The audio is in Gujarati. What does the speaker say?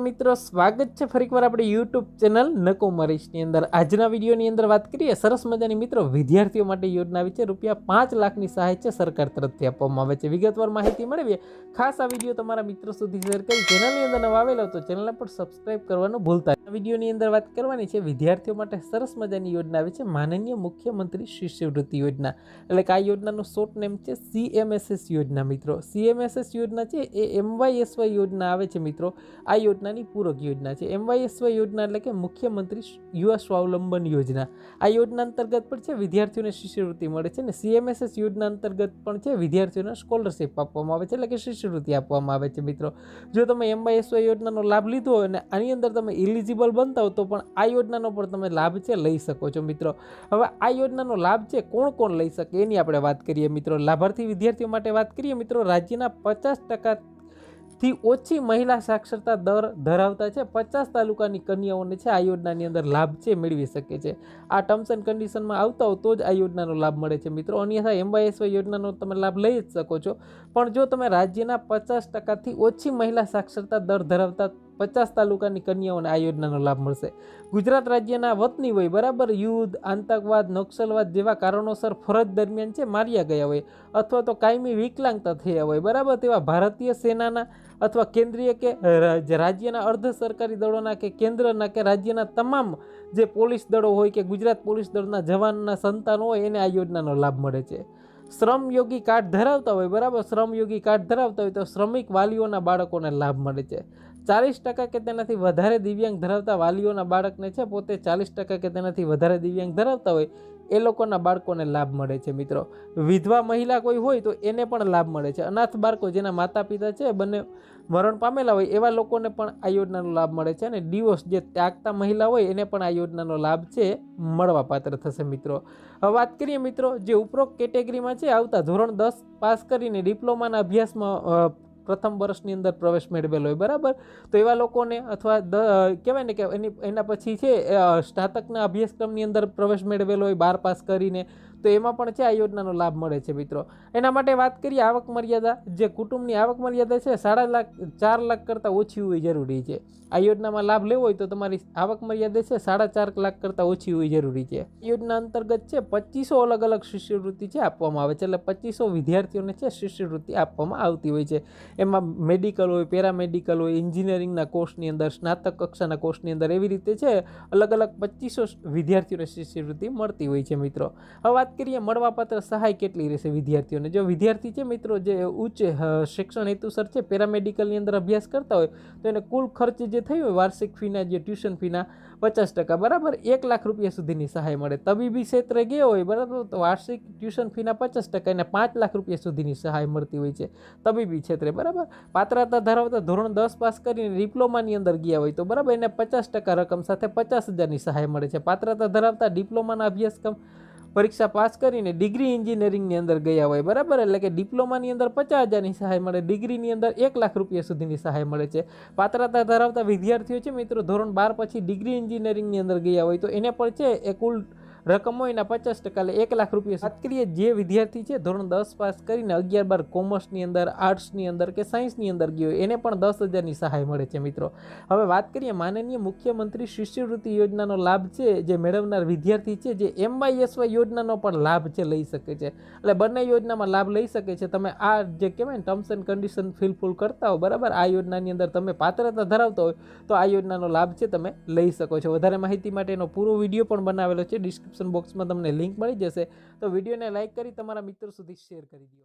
મિત્રો, સ્વાગત છે ફરીકવાર આપણે યુટ્યુબ ચેનલ નકો મરીશની અંદર. આજના વિડીયોની અંદર વાત કરીએ, સરસ મજાની મિત્રો, વિદ્યાર્થીઓ માટે યોજના આવી છે. રૂપિયા પાંચ લાખની સહાય છે સરકાર તરફથી આપવામાં આવે છે. વિગતવાર માહિતી મેળવીએ. ખાસ આ વીડિયો તમારા મિત્રો સુધી શેર કરી, ચેનલની અંદર નવા આવેલો તો ચેનલને પણ સબસ્ક્રાઇબ કરવાનું ભૂલતા આ વિડીયોની અંદર વાત કરવાની છે, વિદ્યાર્થીઓ માટે સરસ મજાની યોજના આવી છે, માનનીય મુખ્યમંત્રી શિષ્યવૃત્તિ યોજના. એટલે કે આ યોજનાનું શોર્ટ નેમ છે સીએમએસએસ યોજના, મિત્રો. સીએમએસએસ યોજના છે, એ એમવાયએસવાય યોજના આવે છે, મિત્રો. આ યોજનાની પૂરક યોજના છે. એમવાયએસવાય યોજના એટલે કે મુખ્યમંત્રી યુવા સ્વાવલંબન યોજના. આ યોજના અંતર્ગત પણ છે, વિદ્યાર્થીઓને શિષ્યવૃત્તિ મળે છે અને સીએમએસએસ યોજના અંતર્ગત પણ છે, વિદ્યાર્થીઓને સ્કોલરશિપ આપવામાં આવે છે એટલે કે શિષ્યવૃત્તિ આપવામાં આવે છે મિત્રો. જો તમે એમવાયએસવાય યોજનાનો લાભ લીધો હોય અને આની અંદર તમે ઇલિજિબલ બનતા હો તો પણ આ યોજનાનો પણ તમે લાભ છે, લઈ શકો છો મિત્રો. હવે આ યોજનાનો લાભ છે, કોણ કોણ લઈ શકે એની આપણે વાત કરીએ મિત્રો. લાભાર્થી વિદ્યાર્થીઓ માટે વાત કરીએ મિત્રો, રાજ્યના પચાસ ટકા થી ઓછી મહિલા સાક્ષરતા દર ધરાવતા છે. પચાસ તાલુકાની કન્યાઓને છે આ યોજનાની અંદર લાભ છે મેળવી શકે છે. આ ટર્મ્સ એન્ડ કન્ડિશનમાં આવતા હો તો જ આ યોજનાનો લાભ મળે છે. મિત્રો, અન્યથા એમવાયએસવાય યોજનાનો તમે લાભ લઈ જ શકો છો. પણ જો તમે રાજ્યના પચાસ ટકાથી ઓછી મહિલા સાક્ષરતા દર ધરાવતા પચાસ તાલુકાની કન્યાઓને આ યોજનાનો લાભ મળશે. ગુજરાત રાજ્યના વતની હોય બરાબર? યુદ્ધ, આતંકવાદ, નક્સલવાદ જેવા કારણોસર ફરજ દરમિયાન છે માર્યા ગયા હોય અથવા તો કાયમી વિકલાંગતા થયા હોય, બરાબર? તેવા ભારતીય સેનાના અથવા કેન્દ્રીય કે રાજ્યના અર્ધ સરકારી દળોના કે કેન્દ્રના કે રાજ્યના તમામ જે પોલીસ દળો હોય કે ગુજરાત પોલીસ દળના જવાનના સંતાનો હોય, એને આ યોજનાનો લાભ મળે છે. શ્રમયોગી કાર્ડ ધરાવતા હોય, બરાબર? શ્રમયોગી કાર્ડ ધરાવતા હોય તો શ્રમિક વાલીઓના બાળકોને લાભ મળે છે. ચાલીસ ટકા કે તેનાથી વધારે દિવ્યાંગ ધરાવતા વાલીઓના બાળકને છે, પોતે ચાલીસ ટકા કે તેનાથી વધારે દિવ્યાંગ ધરાવતા હોય, એ લોકોના બાળકોને લાભ મળે છે, મિત્રો. વિધવા મહિલા કોઈ હોય તો એને પણ લાભ મળે છે. અનાથ બાળકો જેના માતા પિતા છે, બંને મરણ પામેલા હોય, એવા લોકોને પણ આ યોજનાનો લાભ મળે છે અને ડિવોર્સ જે ત્યાગતા મહિલા હોય, એને પણ આ યોજનાનો લાભ છે, મળવા પાત્ર થશે, મિત્રો. હવે વાત કરીએ, મિત્રો, જે ઉપરોક્ત કેટેગરીમાં છે, આવતા ધોરણ દસ પાસ કરીને ડિપ્લોમાના અભ્યાસમાં પ્રથમ વર્ષની અંદર પ્રવેશ મેળવેલો હોય, બરાબર? તો એવા લોકોને અથવા કહેવાય ને કે એની, એના પછી છે સ્નાતકના અભ્યાસક્રમની અંદર પ્રવેશ મેળવેલો હોય, બાર પાસ કરીને. તો એમાં પણ છે આ યોજનાનો લાભ મળે છે મિત્રો. એના માટે વાત કરીએ આવક મર્યાદા. જે કુટુંબની આવક મર્યાદા છે સાડા લાખ, ચાર લાખ કરતાં ઓછી હોવી જરૂરી છે. આ યોજનામાં લાભ લેવો હોય તો તમારી આવક મર્યાદા છે સાડા ચાર લાખ કરતાં ઓછી હોવી જરૂરી છે. યોજના અંતર્ગત છે પચીસો અલગ અલગ શિષ્યવૃત્તિ છે આપવામાં આવે છે એટલે પચીસો વિદ્યાર્થીઓને છે શિષ્યવૃત્તિ આપવામાં આવતી હોય છે. એમાં મેડિકલ હોય, પેરામેડિકલ હોય, એન્જિનિયરિંગના કોર્સની અંદર, સ્નાતક કક્ષાના કોર્સની અંદર એવી રીતે છે અલગ અલગ પચીસો વિદ્યાર્થીઓને શિષ્યવૃત્તિ મળતી હોય છે મિત્રો. હવે વાત કરીએ મળવાપાત્ર સહાય કેટલી રહેશે વિદ્યાર્થીઓને? જો વિદ્યાર્થી છે, મિત્રો, જે ઉચ્ચ શિક્ષણ હેતુસર છે, પેરામેડિકલની અંદર અભ્યાસ કરતા હોય, તો એને કુલ ખર્ચ જે થયું હોય, વાર્ષિક ફીના જે ટ્યુશન ફીના પચાસ ટકા, બરાબર? એક લાખ રૂપિયા સુધીની સહાય મળે. તબીબી ક્ષેત્રે ગયો હોય, બરાબર? તો વાર્ષિક ટ્યુશન ફીના પચાસ ટકા, એને પાંચ લાખ રૂપિયા સુધીની સહાય મળતી હોય છે, તબીબી ક્ષેત્રે, બરાબર? પાત્રતા ધરાવતા ધોરણ દસ પાસ કરીને ડિપ્લોમાની અંદર ગયા હોય, તો બરાબર? એને પચાસ ટકા રકમ સાથે પચાસ હજારની સહાય મળે છે. પાત્રતા ધરાવતા ડિપ્લોમાના અભ્યાસક્રમ પરીક્ષા પાસ કરીને ડિગ્રી એન્જિનિયરિંગની અંદર ગયા હોય, બરાબર? એટલે કે ડિપ્લોમાની અંદર પચાસ હજારની સહાય મળે, ડિગ્રીની અંદર એક લાખ રૂપિયા સુધીની સહાય મળે છે. પાત્રતા ધરાવતા વિદ્યાર્થીઓ છે મિત્રો, ધોરણ બાર પછી ડિગ્રી એન્જિનિયરિંગની અંદર ગયા હોય તો એને પણ છે એ કુલ રકમ હોય એના પચાસ ટકા એટલે એક લાખ રૂપિયા વાત કરીએ જે વિદ્યાર્થી છે, ધોરણ દસ પાસ કરીને અગિયાર બાર કોમર્સની અંદર, આર્ટ્સની અંદર કે સાયન્સની અંદર ગયો એને પણ દસ હજારની સહાય મળે છે મિત્રો. હવે વાત કરીએ માનનીય મુખ્યમંત્રી શિષ્યવૃત્તિ યોજનાનો લાભ છે, જે મેળવનાર વિદ્યાર્થી છે, જે એમવાયએસવાય યોજનાનો પણ લાભ છે, લઈ શકે છે. એટલે બંને યોજનામાં લાભ લઈ શકે છે. તમે આ જે કહેવાય ને ટર્મ્સ એન્ડ કન્ડિશન ફિલફુલ કરતા હો, બરાબર? આ યોજનાની અંદર તમે પાત્રતા ધરાવતા હોય, તો આ યોજનાનો લાભ છે, તમે લઈ શકો છો. વધારે માહિતી માટેનો પૂરો વીડિયો પણ બનાવેલો છે ડિસ્ક્રિપ્શન બોક્સમાં તમને લિંક મળી જશે. તો વિડીયોને લાઇક કરી તમારા મિત્રો સુધી શેર કરી દો.